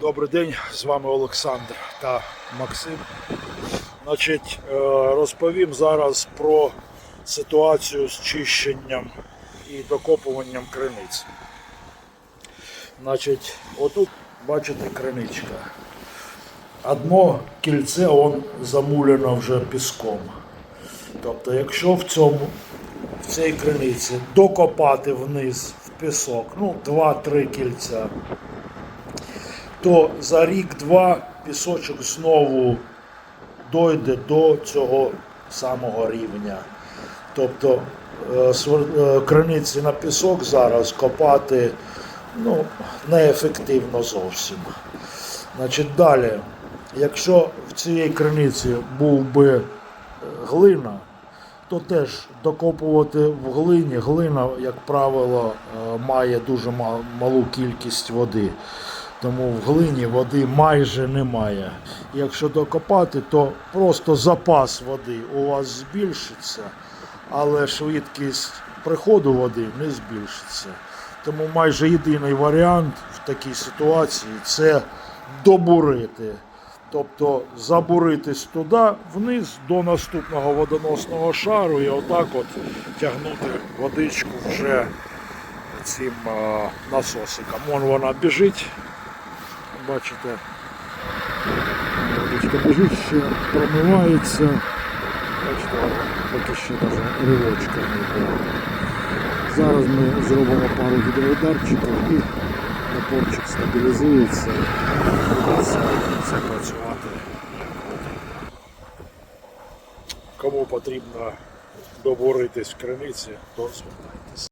Добрий день, з вами Олександр та Максим. Значить, е, розповім зараз про ситуацію з чищенням і докопуванням криниць. Значить, отут бачите криничка. Одно кільце он замулено вже піском. Тобто, якщо в цьому в цій криниці докопати вниз в пісок, ну, 2-3 кільця, то за рік-два пісочок знову дойде до цього самого рівня. Тобто е, е, криниці на пісок зараз копати ну, неефективно зовсім. Значить, далі, якщо в цій криниці був би е, глина, то теж докопувати в глині. Глина, як правило, має дуже малу кількість води. Тому в глині води майже немає. Якщо докопати, то просто запас води у вас збільшиться, але швидкість приходу води не збільшиться. Тому майже єдиний варіант в такій ситуації це добурити. Тобто забуритись туди, вниз до наступного водоносного шару і отак от тягнути водичку вже цим насосиком. Вон вона біжить. Бачите, біжить, промивається. Бачите, поки ще навіть ривочка не було. Зараз ми зробимо пару гідроударчиків і напорчик стабілізується. Все працювати. Кому потрібно доборитись в криниці, то звертайтеся.